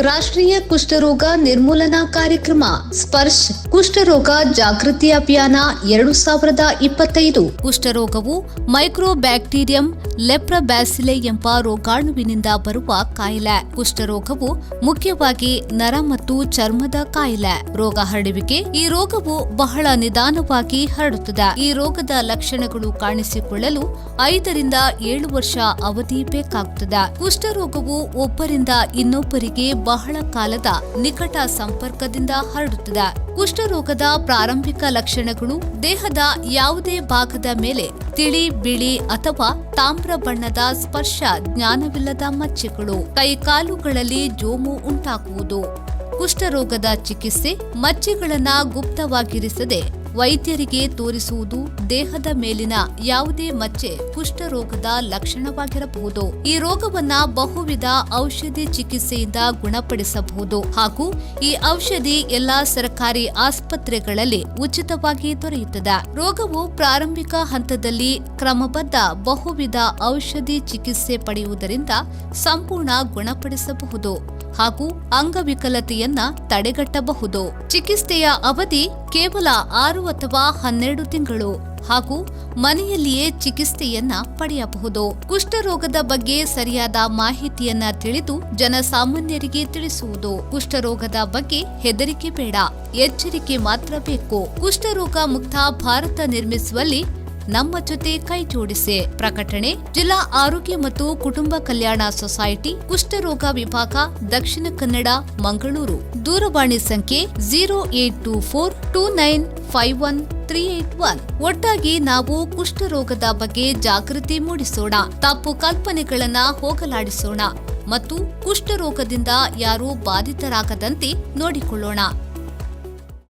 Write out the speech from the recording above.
ರಾಷ್ಟ್ರೀಯ ಕುಷ್ಠರೋಗ ನಿರ್ಮೂಲನಾ ಕಾರ್ಯಕ್ರಮ ಸ್ಪರ್ಶ್. ಕುಷ್ಠರೋಗ ಜಾಗೃತಿ ಅಭಿಯಾನ ಎರಡು ಸಾವಿರದ ಇಪ್ಪತ್ತೈದು. ಕುಷ್ಠರೋಗವು ಮೈಕ್ರೋಬ್ಯಾಕ್ಟೀರಿಯಂ, ಲೆಪ್ರಬ್ಯಾಸಿಲೆ ಎಂಬ ರೋಗಾಣುವಿನಿಂದ ಬರುವ ಕಾಯಿಲೆ. ಕುಷ್ಠರೋಗವು ಮುಖ್ಯವಾಗಿ ನರ ಮತ್ತು ಚರ್ಮದ ಕಾಯಿಲೆ. ರೋಗ ಹರಡುವಿಕೆ ಈ ರೋಗವು ಬಹಳ ನಿಧಾನವಾಗಿ ಹರಡುತ್ತದೆ. ಈ ರೋಗದ ಲಕ್ಷಣಗಳು ಕಾಣಿಸಿಕೊಳ್ಳಲು ಐದರಿಂದ ಏಳು ವರ್ಷ ಅವಧಿ ಬೇಕಾಗುತ್ತದೆ. ಕುಷ್ಠರೋಗವು ಒಬ್ಬರಿಂದ ಇನ್ನೊಬ್ಬರಿಗೆ ಬಹಳ ಕಾಲದ ನಿಕಟ ಸಂಪರ್ಕದಿಂದ ಹರಡುತ್ತದೆ. ಕುಷ್ಠರೋಗದ ಪ್ರಾರಂಭಿಕ ಲಕ್ಷಣಗಳು ದೇಹದ ಯಾವುದೇ ಭಾಗದ ಮೇಲೆ ತಿಳಿ, ಬಿಳಿ ಅಥವಾ ತಾಮ್ರ ಬಣ್ಣದ ಸ್ಪರ್ಶ ಜ್ಞಾನವಿಲ್ಲದ ಮಚ್ಚೆಗಳು. ಕೈಕಾಲುಗಳಲ್ಲಿ ಜೋಮು ಉಂಟಾಗುವುದು. ಕುಷ್ಠರೋಗದ ಚಿಕಿತ್ಸೆ ಮಚ್ಚೆಗಳನ್ನು ಗುಪ್ತವಾಗಿರಿಸದೆ ವೈದ್ಯರಿಗೆ ತೋರಿಸುವುದು ದೇಹದ ಮೇಲಿನ ಯಾವುದೇ ಮಚ್ಚೆ ಕುಷ್ಠರೋಗದ ಲಕ್ಷಣವಾಗಿರಬಹುದು. ಈ ರೋಗವನ್ನ ಬಹುವಿಧ ಔಷಧಿ ಚಿಕಿತ್ಸೆಯಿಂದ ಗುಣಪಡಿಸಬಹುದು ಹಾಗೂ ಈ ಔಷಧಿ ಎಲ್ಲಾ ಸರ್ಕಾರಿ ಆಸ್ಪತ್ರೆಗಳಲ್ಲಿ ಉಚಿತವಾಗಿ ದೊರೆಯುತ್ತದೆ. ರೋಗವು ಪ್ರಾರಂಭಿಕ ಹಂತದಲ್ಲಿ ಕ್ರಮಬದ್ಧ ಬಹುವಿಧ ಔಷಧಿ ಚಿಕಿತ್ಸೆ ಪಡೆಯುವುದರಿಂದ ಸಂಪೂರ್ಣ ಗುಣಪಡಿಸಬಹುದು ಹಾಗೂ ಅಂಗವಿಕಲತೆಯನ್ನ ತಡೆಗಟ್ಟಬಹುದು. ಚಿಕಿತ್ಸೆಯ ಅವಧಿ ಕೇವಲ ಆರು ಅಥವಾ ಹನ್ನೆರಡು ತಿಂಗಳು ಹಾಗೂ ಮನೆಯಲ್ಲಿಯೇ ಚಿಕಿತ್ಸೆಯನ್ನ ಪಡೆಯಬಹುದು. ಕುಷ್ಠರೋಗದ ಬಗ್ಗೆ ಸರಿಯಾದ ಮಾಹಿತಿಯನ್ನ ತಿಳಿದು ಜನಸಾಮಾನ್ಯರಿಗೆ ತಿಳಿಸುವುದು. ಕುಷ್ಠರೋಗದ ಬಗ್ಗೆ ಹೆದರಿಕೆ ಬೇಡ. ಎಚ್ಚರಿಕೆ ಮಾತ್ರ ಬೇಕು. ಕುಷ್ಠರೋಗ ಮುಕ್ತ ಭಾರತ ನಿರ್ಮಿಸುವಲ್ಲಿ ನಮ್ಮ ಜೊತೆ ಕೈ ಜೋಡಿಸಿ. ಪ್ರಕಟಣೆ, ಜಿಲ್ಲಾ ಆರೋಗ್ಯ ಮತ್ತು ಕುಟುಂಬ ಕಲ್ಯಾಣ ಸೊಸೈಟಿ, ಕುಷ್ಠರೋಗ ವಿಭಾಗ, ದಕ್ಷಿಣ ಕನ್ನಡ, ಮಂಗಳೂರು. ದೂರವಾಣಿ ಸಂಖ್ಯೆ zero eight two four two nine five one three eight one. ಒಟ್ಟಾಗಿ ನಾವು ಕುಷ್ಠರೋಗದ ಬಗ್ಗೆ ಜಾಗೃತಿ ಮೂಡಿಸೋಣ. ತಪ್ಪು ಕಲ್ಪನೆಗಳನ್ನ ಹೋಗಲಾಡಿಸೋಣ. ಮತ್ತು ಕುಷ್ಠರೋಗದಿಂದ ಯಾರೂ ಬಾಧಿತರಾಗದಂತೆ ನೋಡಿಕೊಳ್ಳೋಣ.